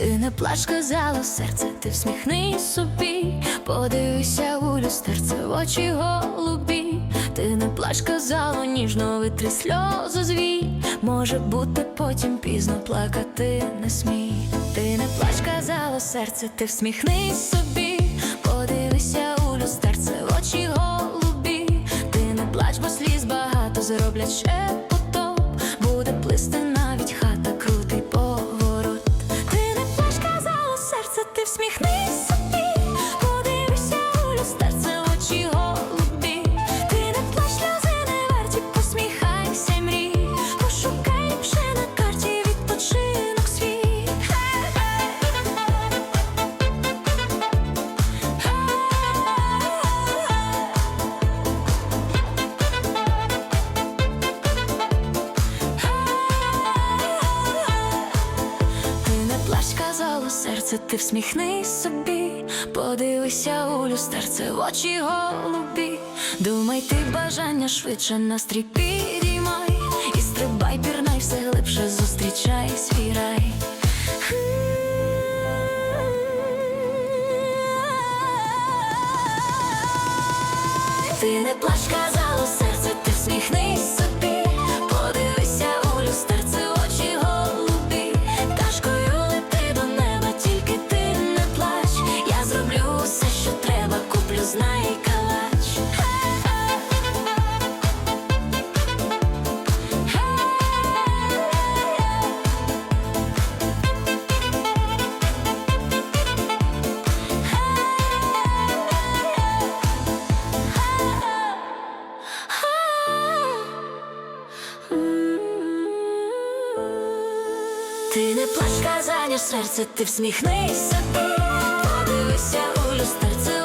Ти не плач, казало серце, ти всміхнись собі, подивися у люстерце в очі голубі. Ти не плач, казало, ніжно витри сльози звій. Може бути потім пізно плакати не смій. Ти не плач, казало серце, ти всміхнись собі, подивися у люстерце в очі голубі. Ти не плач, бо сліз багато зроблять ще потоп. Буде плисти навіть серце, ти всміхнись собі, подивися у люстерце в очі голубі. Думай, ти бажання швидше настрій підіймай І стрибай, пірнай все глибше, зустрічай свій рай. Ти не плач, Ти не плач, казаєш серце, ти всміхнися, подивися у люстерце